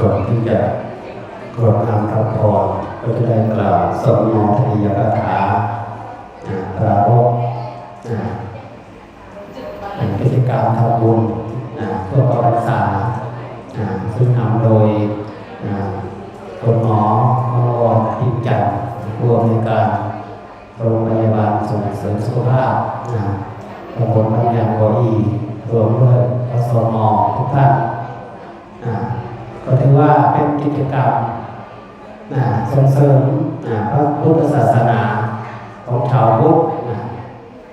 ก่อนที่จะกรวดน้ำพระพรก็จะได้กล่าวสมโนทนิยกถานะปรารภนะเป็นกิจกรรมทำบุญเพื่อการรักษาซึ่งนำโดยนะคุณหมอมรวพิจันทร์ผู้อำนวยการโรงพยาบาลส่งเสริมสุขภาพตำบลบางยางวอีรวมด้วยอสมทุกท่าน ก็ถือว่าเป็นกิจกรรมนะส่งเสริมนะพระพุทธศาสนาของชาวพุทธนะ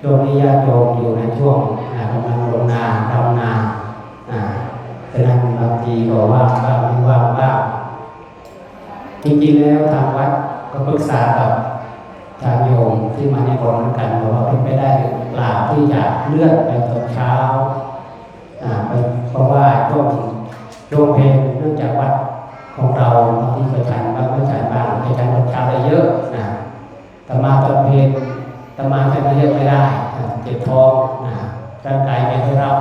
โยมนิยาติโยมอยู่ในช่วงนะกำลังลงนาดำนาอ่าฉะนั้นบางทีก็ว่างบ้างไม่ว่างบ้างจริงๆแล้วทางวัดก็ปรึกษากับทางโยมที่มาในบนกันว่าเป็นไปได้หรือเปล่าที่จะเลื่อนไปตอนเช้าอ่าไปเพราะว่าช่วง ช่วงเพลงเนื่องจากวัดของเราบางทีก็ฉันบางไม่ฉันบางไปฉันตอนเช้าได้เยอะนะแต่มาตอนเพลงตมาฉันได้เยอะไม่ได้เจ็บท้องนะร่างกายไม่ได้รับ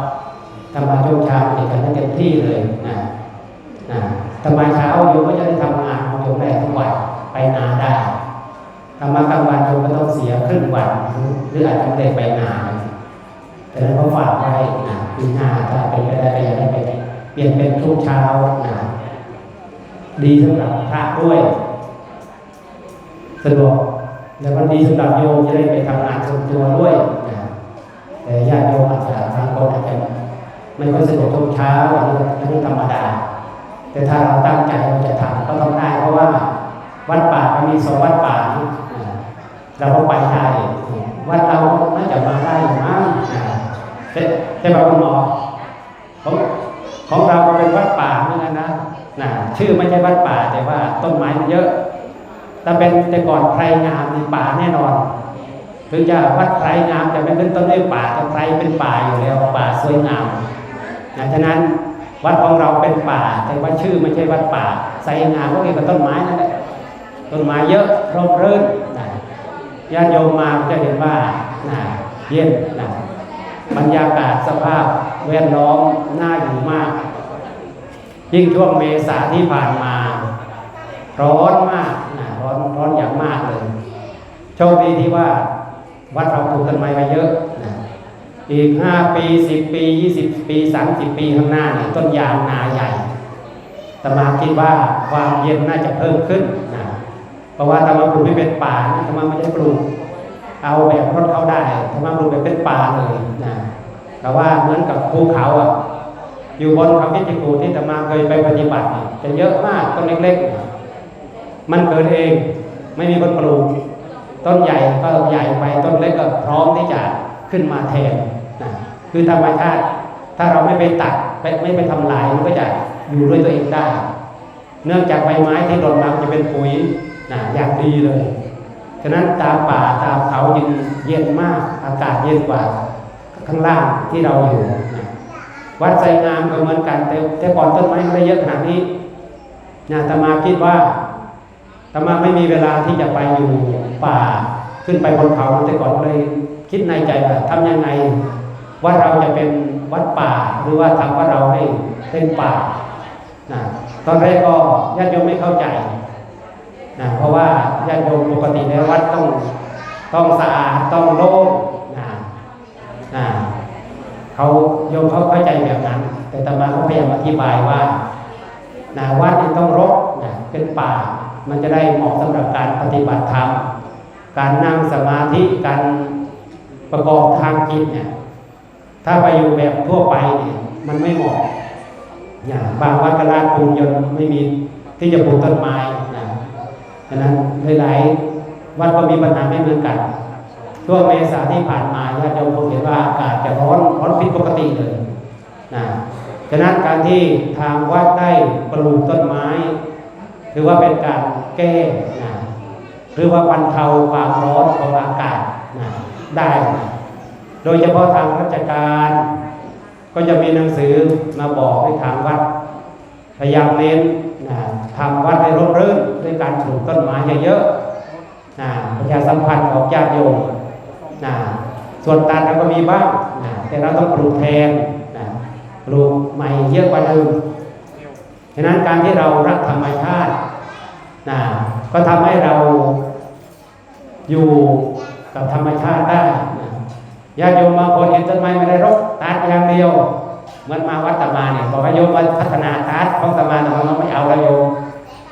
ถ้ามาช่วงเช้าเด็กกันได้เต็มที่เลยนะนะถ้ามาเช้าโยมก็จะได้ทำงานของโยมได้ทุกวันไปนาได้ถ้ามากลางวันโยมก็ต้องเสียครึ่งวันหรืออาจจะไม่ได้ไปนาแต่นั้นก็ฝากไว้นะปีหน้าถ้าเป็นไปได้ก็อยากได้ไป เปลี่ยนเป็นทุกเช้านะดีสำหรับพระด้วยสะดวกแล้วก็ดีสำหรับโยมจะได้ไปทำงานส่วนตัวด้วยนะแต่ญาติโยมอาจจะบางคนอาจจะไม่ค่อยสะดวกทุกเช้าอันนี้อันนี้ธรรมดา แต่ถ้าเราตั้งใจเราจะทำก็ต้องได้เพราะว่าวัดป่ามันมีสองวัดป่าเราก็ไปได้วัดเราน่าจะมาได้มั้งนะใช่ใช่ป่ะคุณหมอผม ของเราก็เป็นวัดป่าเหมือนกันนะนะชื่อไม่ใช่วัดป่าแต่ว่าต้นไม้มันเยอะถ้าเป็นแต่ก่อนไพรงามมีป่าแน่นอนถึงจะวัดไพรงามจะไม่ขึ้นต้นด้วยป่าแต่ไพรเป็นป่าอยู่แล้วป่าสวยงามนะฉะนั้นวัดของเราเป็นป่า แต่ว่าชื่อไม่ใช่วัดป่าไสงามก็เกี่ยวกับต้นไม้นั่นแหละต้นไม้เยอะร่มรื่นนะญาติโยมมาจะเห็นว่านะเย็นนะบรรยากาศสภาพ แวดล้อมน่าอยู่มาก ยิ่งช่วงเมษาที่ผ่านมา ร้อนมากนะร้อนร้อนอย่างมากเลยโชคดีที่ว่าวัดเราปลูกต้นไม้ไว้เยอะนะอีก5ปี10ปี20ปี30ปีข้างหน้าเนี่ยต้นยางนาใหญ่แต่มาคิดว่าความเย็นน่าจะเพิ่มขึ้นนะเพราะว่าถ้ามาปลูกไม่เป็นป่านะถ้ามาไม่ได้ปลูก เอาแบบรถเข้าได้ถ้ามาปลูกแบบเป็นป่าเลยนะ แต่ว่าเหมือนกับภูเขาอะอยู่บนเขาพิจิตรที่ธรรมาเคยไปปฏิบัติเนี่ยจะเยอะมากต้นเล็กๆ มันเกิดเองไม่มีคนปลูก ต้นใหญ่ก็ใหญ่ไปต้นเล็กก็พร้อมที่จะขึ้นมาแทนนะคือธรรมชาติถ้าเราไม่ไปตัดไม่ไปทำลายมันก็จะอยู่ด้วยตัวเองได้ เนื่องจากใบไม้ที่หล่นมาจะเป็นปุ๋ยนะอย่างดีเลยฉะนั้นตามป่าตามเขาเย็นเย็นมากอากาศเย็นกว่า ข้างล่างที่เราอยู่วัดไซงามก็เหมือนกันแต่แต่ก่อนต้นไม้ไม่ได้เยอะขนาดนี้นะตมาคิดว่าตมาไม่มีเวลาที่จะไปอยู่ป่าขึ้นไปบนเขาแต่ก่อนเลยคิดในใจว่าทำยังไง ว่าเราจะเป็นวัดป่าหรือว่าทำว่าเราให้เป็นป่านะตอนแรกก็ญาติโยมไม่เข้าใจนะเพราะว่าญาติโยมปกติในวัดต้องต้องสะอาดต้องโล่ง เขาโยมเขาเข้าใจแบบนั้น แต่ตมาก็พยายามอธิบายว่านะวัดนี่ต้องรกนะเป็นป่า มันจะได้เหมาะสำหรับการปฏิบัติธรรม การนั่งสมาธิ การประกอบทางจิตเนี่ย ถ้าไปอยู่แบบทั่วไปเนี่ยมันไม่เหมาะ อย่างบางวัดกลาดปรุงยนต์ไม่มีที่จะปลูกต้นไม้นะฉะนั้นหลายๆวัดก็มีปัญหาไม่เหมือนกัน ช่วงเมษาที่ผ่านมาญาติโยมคงเห็นว่าอากาศจะร้อนร้อนผิดปกติเลยนะฉะนั้นการที่ทางวัดได้ปลูกต้นไม้ ถือว่าเป็นการแก้นะหรือว่าบรรเทาความร้อนของอากาศนะได้ โดยเฉพาะทางราชการ ก็จะมีหนังสือมาบอกให้ทางวัด พยายามเน้นนะทำวัดให้ร่มรื่นด้วยการปลูกต้นไม้เยอะๆนะประชาสัมพันธ์ของญาติโยม นะส่วนตัดเราก็มีบ้างนะแต่เราต้องปลูกแทนนะปลูกใหม่เยอะกว่าเดิมฉะนั้นการที่เรารักธรรมชาตินะก็ทำให้เราอยู่กับธรรมชาติได้นะญาติโยมบางคนเห็นต้นไม้ไม่ได้รกตัดอย่างเดียวเหมือนมาวัดตมาเนี่ยบอกว่าโยมมาพัฒนาตัดของตมาแต่เราไม่เอาแล้วโยม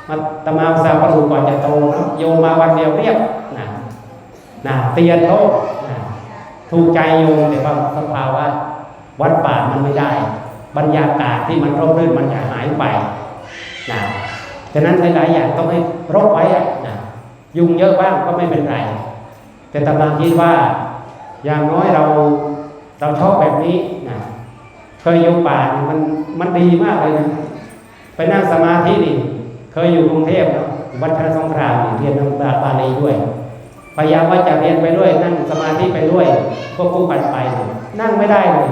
มาตมาสาวกระดูกก่อนจะโตโยมมาวันเดียวเรียบ นะเตียนโตะนะถูกใจโยมแต่ว่าสภาวะวัดป่ามันไม่ได้ บรรยากาศที่มันร่มรื่นมันจะหายไปนะฉะนั้นหลายๆอย่างต้องให้รกไว้นะยุงเยอะบ้างก็ไม่เป็นไร แต่ตมาคิดว่าอย่างน้อยเราเราชอบแบบนี้นะเคยอยู่ป่ามันมันดีมากเลยนะไปนั่งสมาธินี่เคยอยู่กรุงเทพเนะวัดชระสงครามเรียนทางบาลีด้วย พยายามว่าจะเรียนไปด้วย นั่งสมาธิไปด้วยควบคู่กันไป นั่งไม่ได้เลย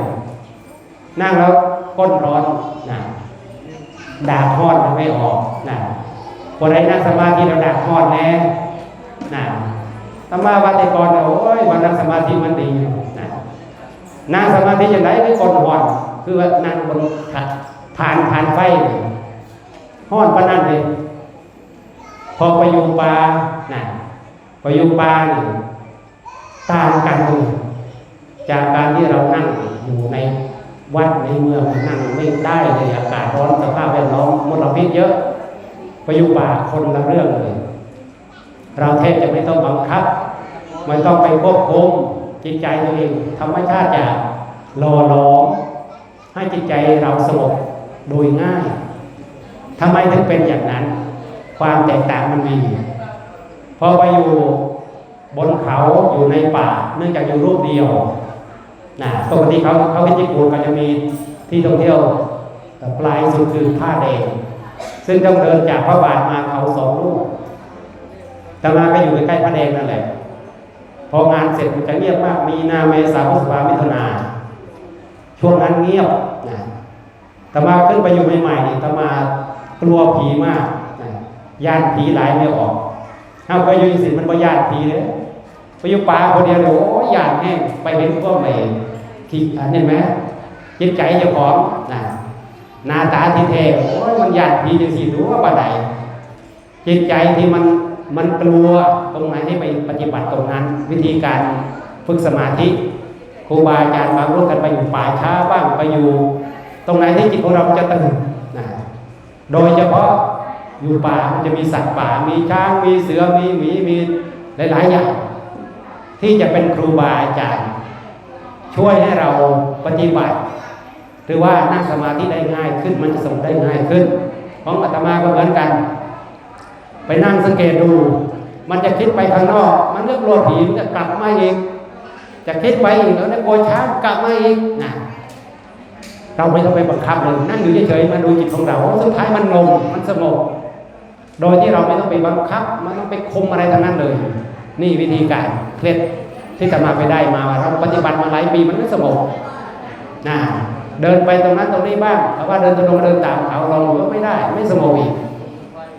นั่งแล้วก้นร้อนนะดาทอดไม่ออกนะคนไหนนั่งสมาธิแล้วดาทอดแน่นะธรรมาวัต่ก่อนโอ้ยวันนั่งสมาธิมันดีนะนั่งสมาธิอย่างไรก็ก้นร้อนคือว่านั่งบนฐานฐานไฟห้อนปนั่นเลยพอไปอยู่ป่านะ ไปอยู่ป่านี่ต่างกันเลยจากการที่เรานั่งอยู่ในวัดในเมืองนั่งไม่ได้เลยอากาศร้อนสภาพแวดล้อมมลพิษเยอะไปอยู่ป่าคนละเรื่องเลย เราแทบจะไม่ต้องบังคับไม่ต้องไปควบคุมจิตใจตัวเองธรรมชาติจะหล่อหลอมให้จิตใจเราสงบโดยง่ายทำไมถึงเป็นอย่างนั้น ความแตกต่างมันมี พอไปอยู่บนเขาอยู่ในป่า เนื่องจากอยู่รูปเดียวนะปกติเขาเขาที่ญี่ปุ่นก็จะมีที่ท่องเที่ยวปลายสุดคือผ้าแดงซึ่งต้องเดินจากพระบาทมาเขาสองลูกต่มาก็อยู่ใกล้พระแดงนั่นแหละ พองานเสร็จมันจะเงียบมาก มีนาเมษาพฤษภามิถุนา ช่วงนั้นเงียบนะต่มาขึ้นไปอยู่ใหม่ๆนี่ต่มากลัวผีมากนะญาติผีหลายไม่ออก ถ้าไปอยู่สิมันก็ญาติผีเลยไปอยู่ป่าคนเดียวเลยโอ้ยญาติแห้งไปเห็นพวกใหม่ที่อันนี้ไหมจิตใจเจ้าของนะหน้าตาที่แท้โอ้ยมันญาติผีจังสิรู้ว่าบ่ได้จิตใจที่มันมันกลัวตรงไหนให้ไปปฏิบัติตรงนั้น วิธีการฝึกสมาธิครูบาอาจารย์บางรูปกันไปอยู่ป่าช้าบ้างไปอยู่ ตรงไหนที่จิตของเราจะตื่นนะโดยเฉพาะ อยู่ป่ามันจะมีสัตว์ป่า มีช้าง มีเสือ มีหมี มีหลาย ๆ อย่าง ที่จะเป็นครูบาอาจารย์ ช่วยให้เราปฏิบัติ หรือว่านั่งสมาธิได้ง่ายขึ้น มันจะส่งได้ง่ายขึ้นของอาตมาก็เหมือนกัน ไปนั่งสังเกตดู มันจะคิดไปข้างนอก มันเรื่องกลัวผีมันจะกลับมาอีก จะคิดไปอีกแล้วกลัวช้างกลับมาอีกนะเราไม่ต้องไปบังคับเลยนั่งอยู่เฉยๆมาดูจิตของเราสุดท้ายมันงงมันสงบ โดยที่เราไม่ต้องไปบังคับมันต้องไปคุมอะไรทั้งนั้นเลย นี่วิธีการเคล็ดที่จะมาไปได้มาเราปฏิบัติมาหลายปีมันไม่สงบนะเดินไปตรงนั้นตรงนี้บ้างเพราะว่าเดินตรงเดินตามเขาเราก็ไม่ได้ไม่สงบอีก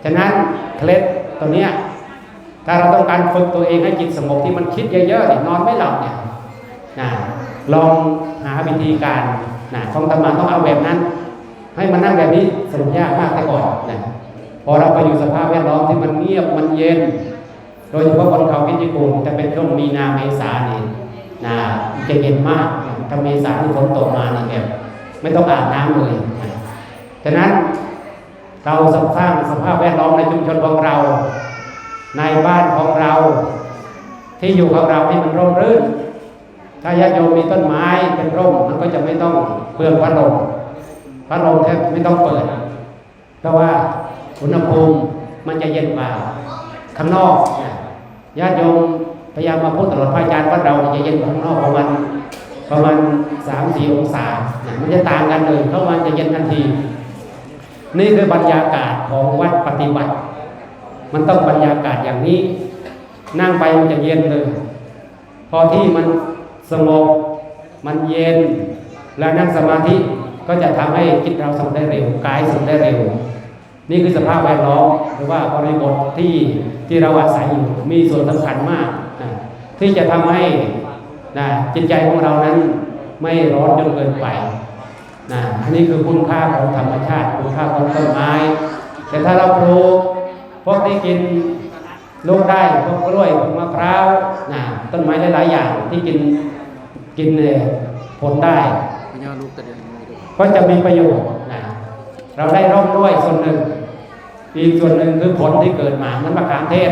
ฉะนั้นเคล็ดตัวเนี้ยถ้าเราต้องการฝึกตัวเองให้จิตสงบที่มันคิดเยอะๆเนี่ยนอนไม่หลับเนี่ยนะลองหาวิธีการนะของธรรมะต้องเอาแบบนั้น ให้มันนั่งแบบนี้สรุปยากมากแต่ก่อนนะ พอเราไปอยู่สภาพแวดล้อมที่มันเงียบมันเย็น โดยเฉพาะบนเขาพิจิตรจะเป็นช่วงมีนาเมษาเนี่ยนะจะเย็นมากถ้าเมษาที่ฝนตกมาเนี่ยแบบไม่ต้องอาบน้ำเลยนะฉะนั้นเราสร้างสภาพแวดล้อมในชุมชนของเรา ในบ้านของเรา ที่อยู่ของเราให้มันร่มรื่น ถ้าญาติโยมมีต้นไม้เป็นร่มมันก็จะไม่ต้องเปลืองพัดลมพัดลมแทบไม่ต้องเปิด เพราะว่า อุณหภูมิมันจะเย็นกว่าข้างนอกญาติโยมพยายามมาพูดตลอดพระอาจารย์ว่าเราจะเย็นกว่าข้างนอกประมาณประมาณสามสี่องศา มันจะต่างกันเลยเข้าะมาจะเย็นทันที นี่คือบรรยากาศของวัดปฏิบัติ มันต้องบรรยากาศอย่างนี้ นั่งไปมันจะเย็นเลย พอที่มันสงบมันเย็น แล้วนั่งสมาธิก็จะทำให้จิตเราสงบได้เร็วกายสงบได้เร็ว นี่คือสภาพแวดล้อมหรือว่าบริบทที่ที่เราอาศัยอยู่มีส่วนสำคัญมากนะที่จะทำให้นะจิตใจของเรานั้นไม่ร้อนจนเกินไปนะอันนี้คือคุณค่าของธรรมชาติคุณค่าของต้นไม้ แต่ถ้าเราปลูกพวกที่กินลูกได้พวกกล้วยพวกมะพร้าวนะต้นไม้หลายๆอย่างที่กินกินเนี่ยผลได้ punya lu tadi yang itu ก็จะมีประโยชน์นะ เราได้ร่มด้วยส่วนหนึ่ง อีกส่วนหนึ่งคือผลที่เกิดมาเหมันมะขามเทศ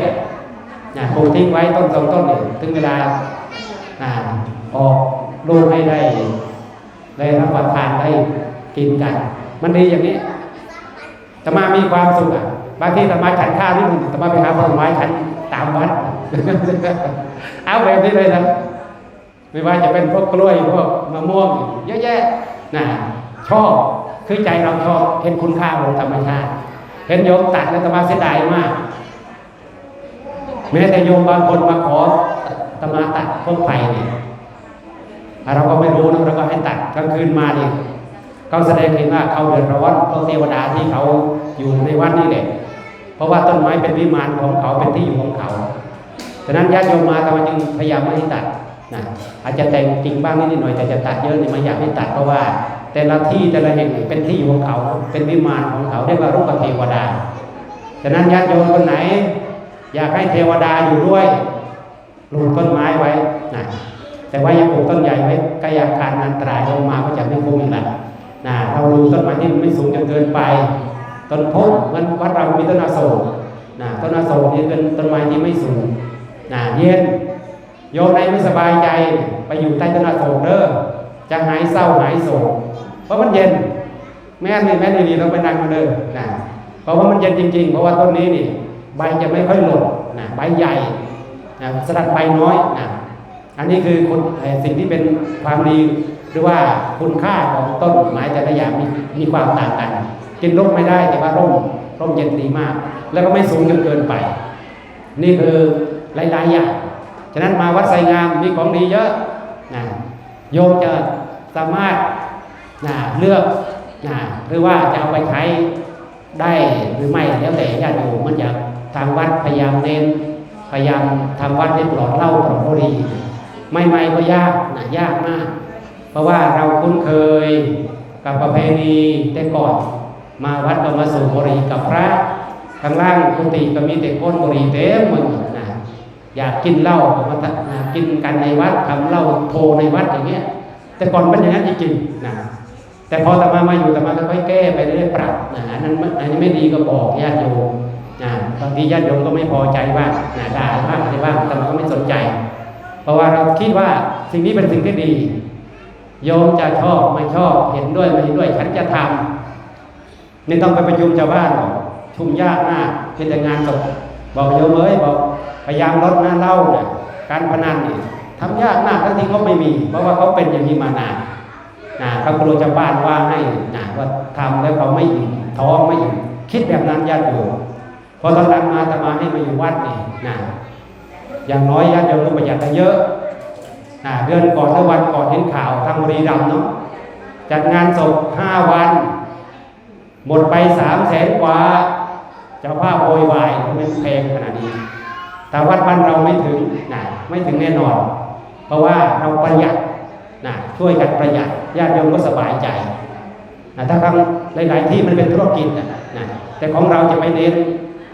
นะปลูกทิ้งไว้ต้นสองต้นหนึ่งถึงเวลาออกลูกให้ได้ได้รับประทานได้กินกัน มันดีอย่างนี้ธรรมามีความสุขอะบางทีธรรมาฉันข้าวนี่มันธรรมาไปหาผลไม้ฉันตามวัดเอาแบบนี้เลยนะไม่ว่าจะเป็นพวกกล้วยพวกมะม่วงเยอะแยะนะชอบ คือใจเราชอบเห็นคุณค่าของธรรมชาติ เห็นโยมตัดแล้วธรรมาเสียดายมาก แม้แต่โยมบางคนมาขอธรรมาตัดพวกไผ่เนี่ยเราก็ไม่รู้นะเราก็ให้ตัดกลางคืนมาดิเขาแสดงเห็นว่าเขาเดือดร้อนเพราะเทวดาที่เขาอยู่ในวัดนี่แหละเพราะว่าต้นไม้เป็นวิมานของเขาเป็นที่อยู่ของเขาฉะนั้นญาติโยมมาแต่ว่าจึงพยายามไม่ให้ตัดนะอาจจะแต่งจริงบ้างนิดหน่อยแต่จะตัดเยอะเนี่ยไม่อยากให้ตัดเพราะว่า แต่ละที่แต่ละแห่งเป็นที่ของเขา เป็นวิมานของเขาเรียกว่ารูปเทวดาฉะนั้นญาติโยมคนไหน อยากให้เทวดาอยู่ด้วยปลูกต้นไม้ไว้นะแต่ว่าอย่าปลูกต้นใหญ่ไว้กล้อาคารอันตรายลงมาก็จะไม่คุ้มอีกแล้วนะเราดูต้นไม้ที่มันไม่สูงจนเกินไป ต้นโพธิ์มันวัดเรามีต้นอโศกนะต้นอโศกนี่เป็นต้นไม้ที่ไม่สูงนะเย็นโยมใดไม่สบายใจไปอยู่ใต้ต้นอโศกเด้อจะหายเศร้าหายโศก ราะมันเย็น แม่นี่แม่นี่นี่เราไปนั่งมาเด้อนะเพราะว่ามันเย็นจริง ๆ เพราะว่าต้นนี้นี่ใบจะไม่ค่อยหล่นนะใบใหญ่นะสลัดใบน้อยนะอันนี้คือคุณสิ่งที่เป็นความดีหรือว่าคุณค่าของต้นไม้แต่ละอย่างมีมีความต่างกันกินร่มไม่ได้แต่ว่าร่มร่มเย็นดีมาก แล้วก็ไม่สูงจนเกินไป นี่คือหลายๆอย่างฉะนั้นมาวัดไสงามมีของดีเยอะนะโยมจะสามารถ นะเลือกนะหรือว่าจะเอาไปใช้ได้หรือไม่แล้วแต่ญาติโยมมันจะทางวัดพยายามเน้นพยายามทำวัดให้ปลอดเหล้าปลอดบุหรี่ไม่ไม่ก็ยากนะยากมาก เพราะว่าเราคุ้นเคยกับประเพณีแต่ก่อนมาวัดก็มาสูบบุหรี่กับพระข้างล่างกุฏิก็มีแต่ก้นบุหรี่เต็มหมดนะอยากกินเหล้าก็มานะกินกันในวัดทำเหล้าโทในวัดอย่างเงี้ยแต่ก่อนเป็นอย่างนั้นจริงๆนะ แต่พอตมามาอยู่ตมาก็ค่อยแก้ไปเรื่อยปรับนะอันนั้นอันนี้ไม่ดีก็บอกญาติโยมนะบางทีญาติโยมก็ไม่พอใจบ้านะด่าบ้าอะไรบ้างแต่มันก็ไม่สนใจ เพราะว่าเราคิดว่าสิ่งนี้เป็นสิ่งที่ดี โยมจะชอบไม่ชอบเห็นด้วยไม่เห็นด้วยฉันจะทำไม่ต้องไปประชุมชาวบ้านหรอกชุมยากมากเป็นแต่งานศพบอกโยมเอ้ยบอกพยายามลดหน้าเล่าเนี่ยการพนันนี่ทำยากมากทั้งที่เขาไม่มี เพราะว่าเขาเป็นอย่างนี้มานาน นะเขากลัวชาวบ้านว่าให้นะว่าทำแล้วเขาไม่อิ่มท้องไม่อิ่มคิดแบบนั้นญาติโยมพอตอนหลังมาตมาให้มาอยู่วัดนี่นะอย่างน้อยญาติโยมต้องประหยัดได้เยอะอ่าเดือนก่อนหรือวันก่อนเห็นข่าวทางบุรีรัมย์เนาะจัดงานศพห้าวัน หมดไปสามแสนกว่าเจ้าภาพโวยวายทำไมแพงขนาดนี้ แต่วัดบ้านเราไม่ถึงนะไม่ถึงแน่นอน เพราะว่าเราประหยัดนะช่วยกันประหยัด ญาติโยมก็สบายใจถ้าครั้งหลาย ๆ ที่มันเป็นธุรกิจนะแต่ของเราจะไม่เน้น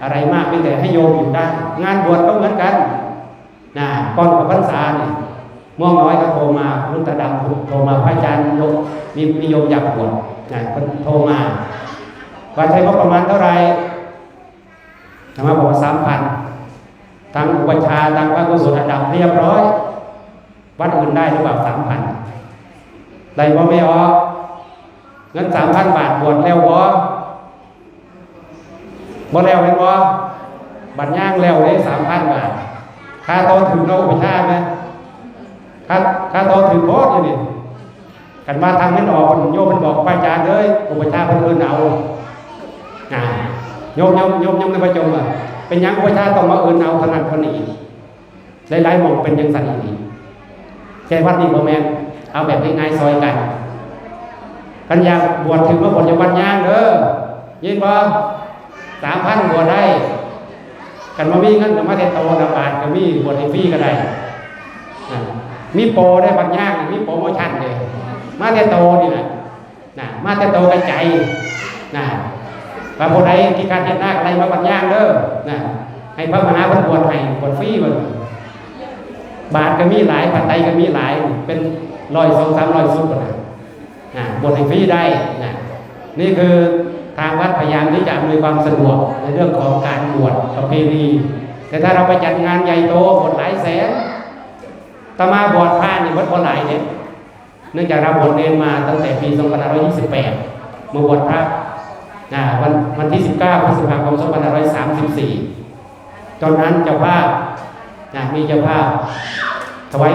อะไรมากเพียงแต่ให้โยมอยู่ได้ งานบวชก็เหมือนกันนะก่อนกับพรรษาเนี่ยม่วงน้อยก็โทรมาลุงตาดำโทรมาพระอาจารย์โยมมีมีโยมอยากบวชนะคนโทรมาว่าใช้งบประมาณเท่าไหร่ธรรมาบอกว่าสามพันทางอุปชาทางพระกุศลอันดับเรียบร้อย วัดอื่นได้หรือเปล่าสามพัน ได้บ่ไม่ออกเงินสามพันบาทบวชแล้วบ่บ่แล้วเป็นบ่บัตรย่างแล้วเลยสามพันบาทค่าโตอถึงเราอุปชฌาไหมข้าข้าโตถือโพสอยู่นี่กันมาทางไม่ออกโยมมันบอกพระอาจารย์เลยอุปชาเพิ่นเอิ้นเอาอ่าโยมโยมโยมโยมในประจมอะเป็นยังอุปชาต้องมาเอิ้นเอาเท่านั้นนี้หลายๆมองเป็นยังสันอีกแค่วัดนี้บ่แม่น เอาแบบง่ายๆซอยกันกันยาบวชถึงว่าบวชอยู่วัดย่างเด้อยินบ่สามพันบวชได้ กันมามีเงินก็มาแต่โตระบาทก็มีบวชให้ฟรีก็ได้มีโปรได้บางอย่างมีโปรโมชั่นเลยมาแต่โตนี่แหละนะมาแต่โตกระใจนะพระผู้ใดที่การเห็นหน้าอะไรมาบัญญัติเด้อนะให้พระมหาพันบวชให้บวชฟรีบิ่บาทก็มีหลายปัจจัยก็มีหลายเป็น ร้อยสองสามร้อยสุดกว่านะบวชให้ฟรีได้นะนี่คือทางวัดพยายามที่จะอำนวยความสะดวกในเรื่องของการบวชประเพณี แต่ถ้าเราไปจัดงานใหญ่โตบวชหลายแสนตมาบวชพระนี่บวชบ่หลายเนี่ยเนื่องจากเราบวชเนมาตั้งแต่ปี2528มาบวชพระนะวันวันที่ 19พฤษภาคม2534 ตอนนั้นเจ้าภาพนะมีเจ้าภาพถวาย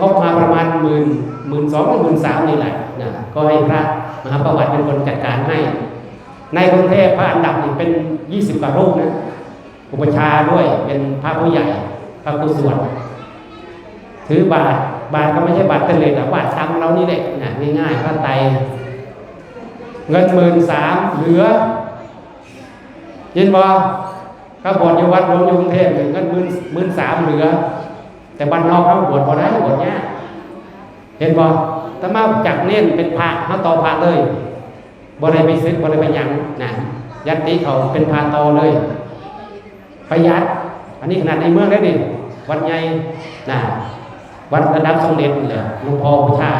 งบมาประมาณหมื่นหมื่นสองหมื่นสามนี่แหละนะก็ให้พระมหาประวัติเป็นคนจัดการให้ ในกรุงเทพพระอันดับนี่เป็น20กว่ารูปนะอุปชาด้วยเป็นพระผู้ใหญ่พระผู้สวดถือบาทบาทก็ไม่ใช่บาทเตล็ดแต่บาททำเรานี่แหละนะง่ายๆพระไตเงินหมื่นสามเหลือยินบอเขาบวชอยู่วัดหลวงอยู่กรุงเทพเงินหมื่นหมื่นสามเหลือ แต่บ้านนอกเขาบวชพอได้บวชเนี้ยากเห็นบอถ้ามาจักเน้นเป็นพระเขาต่อพระเลยบ่ได้ไปซึกบ่ได้ไปยังนะยัตติเขาเป็นพระต่อเลยประหยัดอันนี้ขนาดในเมืองได้ดิวัดใหญ่นะวัดระดับสมเด็จเลยหลวงพ่อพุชา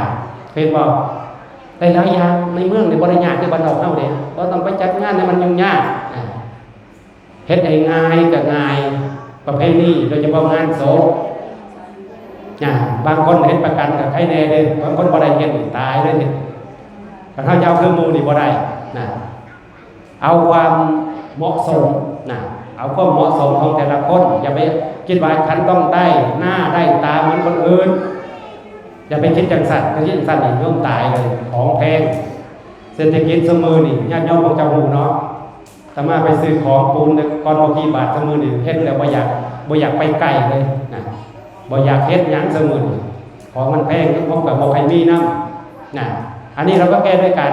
เห็นบอกแต่หลายอย่างในเมืองในบริญาคือบ้านนอกเฮาเด้เราต้องไปจัดงานในมันยุ่งยากเฮ็ดง่ายกับง่ายประเพณีโดยเฉพาะงานโศ พนะบางคนเห็นประกันกับใครแน่เลยบางคนบ่ได้เห็นตายเลยนี่ถ้าเจะเอาเครื่องมือนี่บ่ได้นะเอาความเหมาะสมนะเอาความเหมาะสมของแต่ละคนอย่าไปคิดว่าฉันต้องได้หน้าได้ตาเหมือนคนอื่นอย่าไปคิดจังสัตว์คิดจังสัตว์นี่ย่อมตายเลยของแพงเศรษฐกิจสมือนี่ญาติโยมของเจ้าหมูเนาะแต่มาไปซื้อของปูนก่อนโอกี่บาทสมือนี่เฮ็ดแล้วบ่อยากบ่อยากไปใกลเลยนะ บ่อยากเฮ็ดหยังสมอนี่ของมันแพงพบกับบ่ใครมีน้ำนะอันนี้เราก็แก้ด้วยการ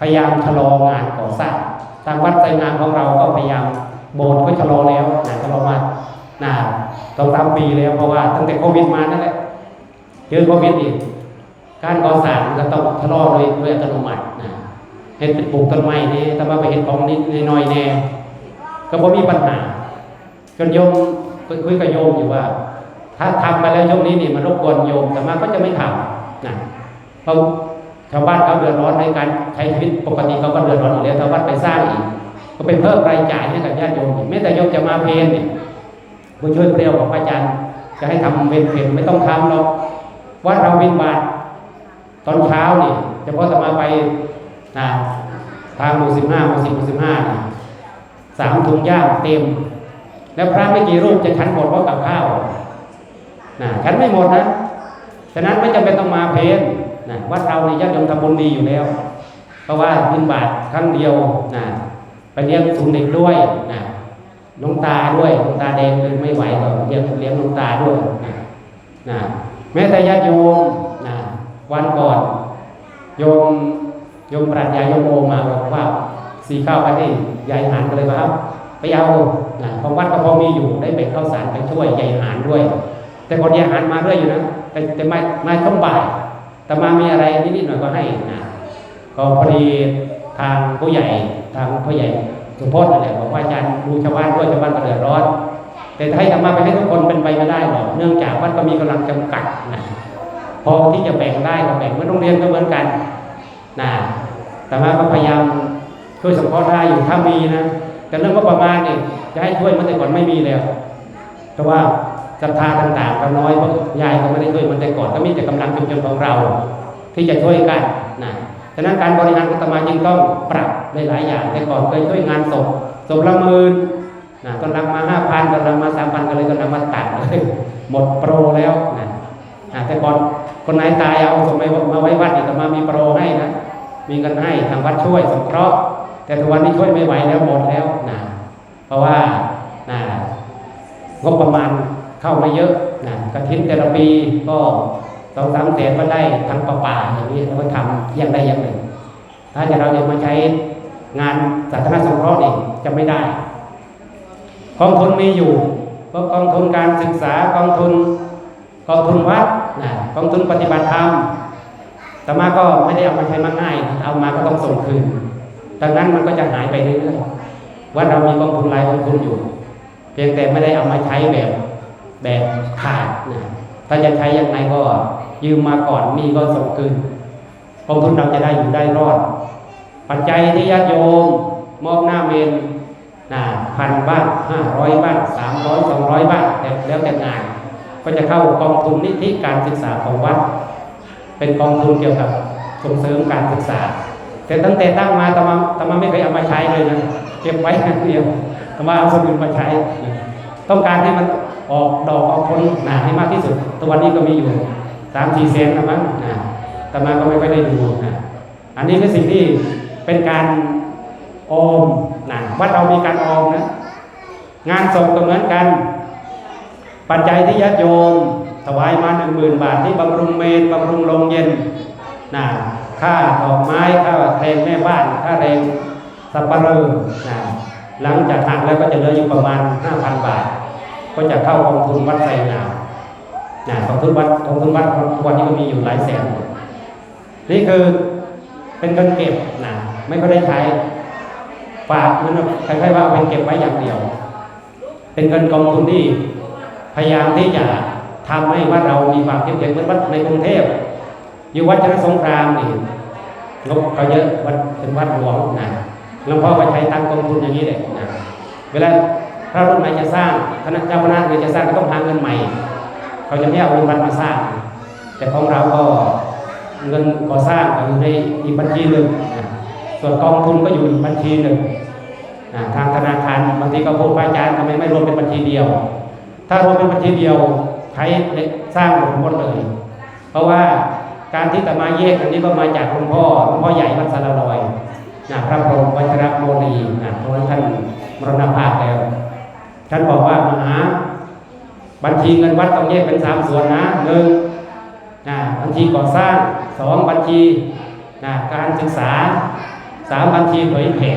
พยายามชะลองานก่อสร้างทางวัดใจงานของเราก็พยายามโบสถ์ก็ชะลอแล้วนะชะลอมานะสองสามปีแล้วเพราะว่าตั้งแต่โควิดมานั่นแหละเจอโควิดอีกการก่อสร้างก็ต้องชะลอโดยโดยอัตโนมัตินะเห็นเป็นปลูกต้นไม้นี่ถ้ามาไปเห็นของนิดน้อยแน่ก็บ่มีปัญหาจนโยมคุยกับโยมอยู่ว่า ถ้าทำไปแล้วช่วงนี้นี่มันรบกวนโยมแต่มาก็จะไม่ทำนะเพราะชาวบ้านเขาเดือดร้อนในการใช้ชีวิตปกติเขาก็เดือดร้อนอยู่แล้วชาวบ้านไปสร้างอีกก็ไปเพิ่มรายจ่ายให้กับญาติโยมอีกแม้แต่โยมจะมาเพลนเนี่ยบุญช่วยเปรียวของพระอาจารย์ จะให้ทำเวรเพลนไม่ต้องทำหรอกวัดเราบินบาทตอนเช้านี่เฉพาะจะมาไปนะทางหมู่สิบห้าหมู่สิบหมู่สิบห้าสามถุงย่างเต็ม แล้วพระไม่กี่รูปจะฉันหมดเพราะกับข้าว นะฉันไม่หมดนะฉะนั้นไม่จำเป็นต้องมาเพลนนะวัดเราในยญาติโยมทำบุญดีอยู่แล้ว เพราะว่าบินบาทครั้งเดียวนะไปเลี้ยงศูนย์เด็กด้วยนะหลวงตาด้วยหลวงตาแดงเลยไม่ไหวก็เลี้ยงเลี้ยงหลวงตาด้วยนะนะแม้แต่ญาติโยมนะวันก่อนโยมโยมปรัชญาโยมโอมาบอกว่าสีข้าวไปที่ยายหานก็เลยว่าครับไปเอานะของวัดก็พอมีอยู่ได้ไปข้าวสารไปช่วยยายหานด้วย แต่คนยายหานมาเรื่อยอยู่นะ แต่แต่มามาช่วงบ่าย แต่มามีอะไรนิดๆหน่อยก็ให้นะก็พอดีทางผู้ใหญ่ทางผู้ใหญ่สุพจน์นั่นแหละบอกว่าอาจารย์ดูชาวบ้านด้วยชาวบ้านก็เดือดร้อน แต่ให้ธรรมะไปให้ทุกคนเป็นไปไม่ได้หรอกเนื่องจากวัดก็มีกำลังจำกัดนะพอที่จะแบ่งได้ก็แบ่งเมื่อโรงเรียนก็เหมือนกันนะแต่ว่าก็พยายามช่วยสงเคราะห์ได้อยู่ถ้ามีนะแต่เรื่องก็ประมาณนี่จะให้ช่วยมันแต่ก่อนไม่มีแล้วเพราะว่า ศรัทธาต่างๆก็น้อยเพราะยายก็ไม่ได้ช่วยมันแต่ก่อนก็มีแต่กำลังชุมชนของเรา ที่จะช่วยกันนะฉะนั้นการบริหารองอาตมาจึงต้องปรับหลายๆอย่างแต่ก่อนเคยช่วยงานศพศพละหมื่นนะตอนหลังมาห้าพันตอนหลังมาสามพันก็เลยตอนหลังมาตัดเลยหมดโปรแล้วนะแต่ก่อนคนไหนตายเอาศพมาไว้วัดอาตมามีโปรให้นะมีเงินให้ทางวัดช่วยสงเคราะห์แต่ทุกวันนี้ช่วยไม่ไหวแล้วหมดแล้วนะเพราะว่านะงบประมาณ เข้ามาเยอะนะกระถินแต่ละปีก็สองสามแสนก็ได้ทางประป่าอย่างนี้เราก็ทำอย่างใดอย่างหนึ่ง ถ้าจะเราจะมาใช้งานสาธารณสงเคราะห์นี่จะไม่ได้กองทุนมีอยู่ก็กองทุนการศึกษากองทุนกองทุนวัดนะกองทุนปฏิบัติธรรมแต่มาก็ไม่ได้เอามาใช้มาง่าย เอามาก็ต้องส่งคืนดังนั้นมันก็จะหายไปเรื่อยๆว่าเรามีกองทุนรายกองทุนอยู่ เพียงแต่ไม่ได้เอามาใช้แบบ แบบขาดนะถ้าจะใช้ยังไงก็ยืมมาก่อนมีก็ส่งคืนกองทุนเราจะได้อยู่ได้รอด ปัจจัยที่ญาติโยมมอบหน้าเมนนะพันบ้างห้าร้อยบ้างสามร้อยสองร้อยบ้างแต่แล้วแต่งาน ก็จะเข้ากองทุนนิธิการศึกษาของวัด เป็นกองทุนเกี่ยวกับส่งเสริมการศึกษา แต่ตั้งแต่ตั้งมาตมาตมาไม่เคยเอามาใช้เลยนะเก็บไว้อย่างเดียวตมาเอาคนอื่นมาใช้ ต้องการให้มัน ออกดอกออกผลหนาให้มากที่สุดตัววันนี้ก็มีอยู่สามสี่แสนนะมั้งนะแต่มาก็ไม่ค่อยได้ดูนะอันนี้คือสิ่งที่เป็นการออมนะวัดเรามีการออมนะ งานศพก็เหมือนกัน ปัจจัยที่ญาติโยมถวายมาหนึ่งหมื่นบาทที่บำรุงเมนบำรุงโรงเย็นนะค่าดอกไม้ค่าแรงแม่บ้านค่าแรงสับปะเลอนะหลังจากหักแล้วก็จะเหลืออยู่ประมาณ 5,000 บาท ก็จะเข้ากองทุนวัดไซนามนะกองทุนวัดกองทุนวัดทุกวันนี้ก็มีอยู่หลายแสน นี่คือเป็นเงินเก็บนะไม่ก็ได้ใช้ฝากมันคล้ายๆว่าเอาไปเก็บไว้อย่างเดียว เป็นเงินกองทุนที่พยายามที่จะทำให้วัดเรามีความเข้มแข็งเหมือนวัดในกรุงเทพอยู่วัดชนะสงครามนี่งบก็เยอะวัดเป็นวัดหลวงนะหลวงพ่อก็ใช้ตั้งกองทุนอย่างนี้เลยนะเวลา พระรุ่นใหม่จะสร้างคณะเจ้าคณะเนี่ยจะสร้างก็ต้องหาเงินใหม่ เขาจะไม่เอาเงินวัดมาสร้าง แต่ของเราก็เงินก่อสร้างก็อยู่ในอีกบัญชีหนึ่งส่วนกองทุนก็อยู่อีกบัญชีหนึ่งทางธนาคารบางทีก็พูดพระอาจารย์ทำไมไม่รวมเป็นบัญชีเดียว ถ้ารวมเป็นบัญชีเดียวใช้สร้างหมดเลย เพราะว่าการที่จะมาแยกอันนี้ก็มาจากหลวงพ่อหลวงพ่อใหญ่วัดสารลอยนะพระพรหมวัชรโมลีนะเพราะท่านมรณภาพแล้ว ท่านบอกว่ามหาบัญชีเงินวัดต้องแยกเป็นสามส่วนนะหนึ่งนะบัญชีก่อสร้างสองบัญชีนะการศึกษาสามบัญชีเผยแผ่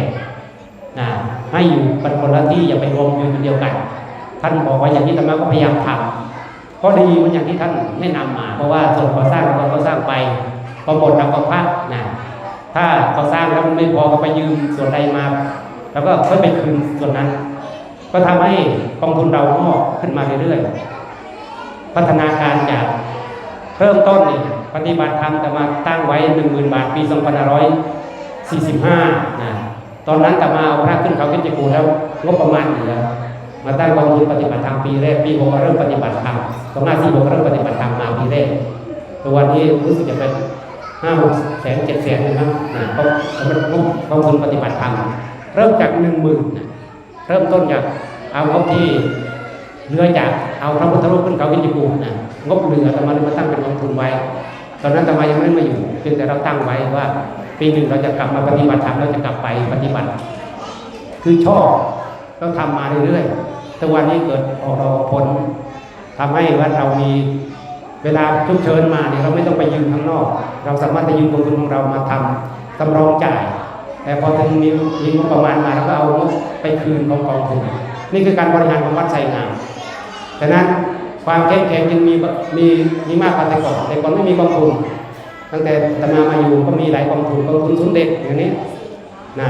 นะให้อยู่เป็นคนละที่อย่าไปรวมอยู่คนเดียวกัน ท่านบอกว่าอย่างนี้ธรรมะก็พยายามทำก็ดีมันอย่างที่ท่านแนะนำมา เพราะว่าส่วนก่อสร้างเราก็สร้างไปพอหมดเราก็พักนะถ้าก่อสร้างแล้วมันไม่พอก็ไปยืมส่วนใดมา แล้วก็ค่อยไปคืนส่วนนั้น ก็ทำให้กองทุนเรางอกขึ้นมาเรื่อยๆพัฒนาการจากเริ่มต้นนี่ปฏิบัติธรรมจะมาตั้งไว้หนึ่งหมื่นบาทปี2545นะตอนนั้นกลับมาเอาพระขึ้นเขาขึ้นจะกูแล้วงบประมาณเหลือมาตั้งกองทุนปฏิบัติธรรมปีแรกปีหกเริ่มปฏิบัติธรรมตรงหน้าที่หกเริ่มปฏิบัติธรรมมาปีแรกตัววันนี้รู้สึกจะเป็นห้าหกแสนเจ็ดแสนนะครับนะเขาเขาเป็นงบกองทุนปฏิบัติธรรมเริ่มจากหนึ่งหมื่นเริ่มต้นจาก เอาเงบที่เหลือจากเอาพระพุทธรูปขึ้นเขาขึ้นจะกูนะงบเหลือแต่มาเลยมาตั้งเป็นกองทุนไว้ ตอนนั้นทำไมายังไม่มาอยู่เพียงแต่เราตั้งไว้ว่าปีหนึ่งเราจะกลับมาปฏิบัติธรรมเราจะกลับไปปฏิบัติ คือชอบต้องทำมาเรื่อยๆแต่วันนี้เกิดออกเราผลทำให้วัดเรามีเวลาชุกเชิญมาเนี่ยเราไม่ต้องไปยืมข้างนอก เราสามารถจะยืมกองทุนของเรามาทำสำรองจ่าย แต่พอถึงมีมีงบประมาณมาเราก็เอางบไปคืนของกองทุน นี่คือการบริหารของวัดไซงามฉะนั้นความเข้มแข็งจึงมีมีมีมากกว่าแต่ก่อนแต่ก่อนไม่มีกองทุน ตั้งแต่ตมามาอยู่ก็มีหลายกองทุนกองทุนศูนเด็กอย่างนี้นะ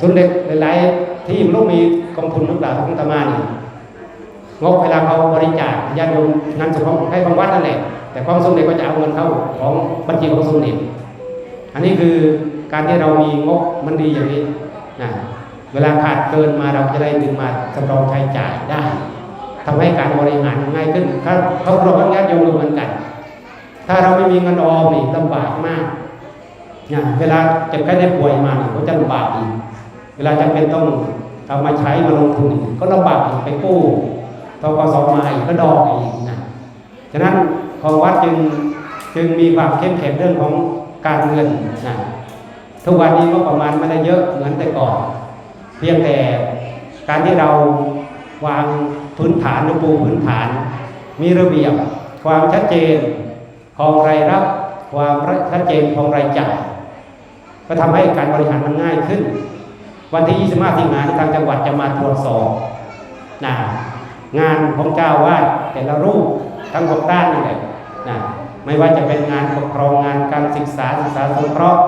ศูนเด็กหลายๆที่มันต้องมีกองทุนหรือเปล่าของตมานี่งบเวลาเขาบริจาคญาติโยมงานสุของให้ของวัดนั่นแหละแต่ของสมเด็จก็จะเอาเงินเข้าของบัญชีของสมเด็จอันนี้คือการที่เรามีงบมันดีอย่างนี้นะ เวลาขาดเกินมาเราจะได้ดึงมาสำรองใช้จ่ายได้ทำให้การบริหารง่ายขึ้นถ้าเขารวมญาติโยมเหมือนกัน ถ้าเราไม่มีเงินออมนี่ลำบากมากเนี่ยเวลาเจ็บไข้ได้ป่วยมาเนี่ยก็จะลำบากอีกเวลาจำเป็นต้องเอามาใช้มาลงทุนก็ลำบากอีกไปกู้ทกสมาอีกก็ดอกอีกนะฉะนั้นของวัดจึงจึงมีความเข้มแข็งเรื่องของการเงินนะทุกวันนี้ก็ประมาณไม่ได้เยอะเหมือนแต่ก่อน พียงแต่การที่เราวางพื้นฐานหรือปูพื้นฐาน มีระเบียบความชัดเจนของรายรับ ความชัดเจนของรายจ่ายก็ทำให้การบริหารมันง่ายขึ้น วันที่ 25 สิงหาทางจังหวัดจะมาตรวจสอบนะงานของเจ้าวาดแต่ละรูปทั้งหกด้านนี่แหละนะไม่ว่าจะเป็นงานปกครองงานการศึกษาศึกษาสงเคราะห์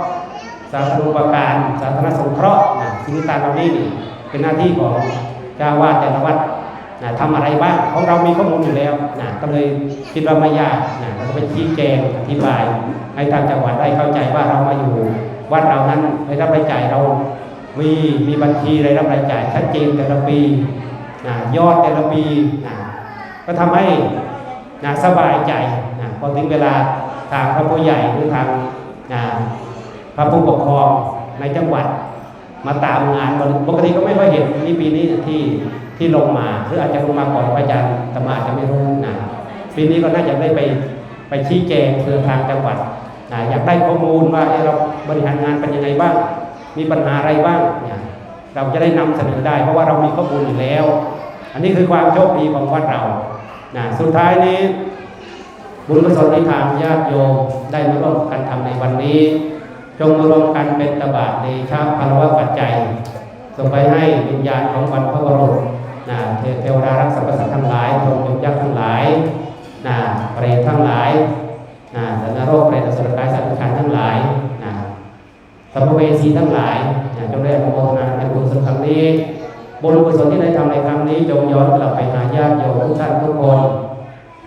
สาธารณูปการสาธารณสงเคราะห์นะสิ่งต่างๆเหล่านี้นี่เป็นหน้าที่ของเจ้าวาดแต่ละวัดนะทำอะไรบ้างของเรามีข้อมูลอยู่แล้วนะก็เลยคิดว่าไม่ยากนะเราก็ไปชี้แจงอธิบาย ให้ทางจังหวัดได้เข้าใจว่าเรามาอยู่วัดเรานั้นรายรับรายจ่ายเรา มีมีบัญชีรายรับรายจ่ายชัดเจนแต่ละปีนะยอดแต่ละปีนะก็ทำให้นะสบายใจนะพอถึงเวลาทางพระผู้ใหญ่หรือทางนะ พระผู้ปกครองในจังหวัดมาตามงานปกติก็ไม่ค่อยเห็นนี่ปีนี้ที่ที่ลงมาหรืออาจจะลงมาก่อนพระอาจารย์ธรรมาอาจจะไม่รู้นะปีนี้ก็น่าจะได้ไปไปชี้แจงเพื่อทางจังหวัดนะอยากได้ข้อมูลว่าเราบริหารงานเป็นยังไงบ้าง มีปัญหาอะไรบ้างเนี่ยเราจะได้นำเสนอได้ เพราะว่าเรามีข้อมูลอยู่แล้ว อันนี้คือความโชคดีของวัดเรานะสุดท้ายนี้ บุญกุศลที่ทางญาติโยมได้มาร่วมกันทำในวันนี้ จงมารวมกันเป็นตบะในชาพลวะปัจจัยส่งไปให้วิญญาณของบรรพบุรุษนะเทวดารักษาประสัตว์ทั้งหลายพรหมยักษ์ทั้งหลายนะเปรตทั้งหลายนะสันนรกเปรตอสุรกายสัตว์ขันธ์ทั้งหลายนะสัมภเวสีทั้งหลายนะจงได้อนุโมทนาในบุญสุครั้งนี้บุญกุศลที่ได้ทำในครั้งนี้จงย้อนกลับไปหาญาติโยมทุกท่านทุกคน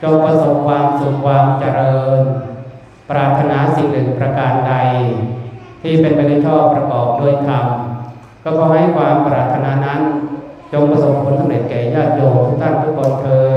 จงประสบความสุขความเจริญ ปรารถนาสิ่งหนึ่งประการใด ที่เป็นไปในชอบประกอบด้วยธรรมก็ขอให้ความปรารถนานั้น จงประสบผลสำเร็จแก่ญาติโยมทุกท่านทุกคนเธอ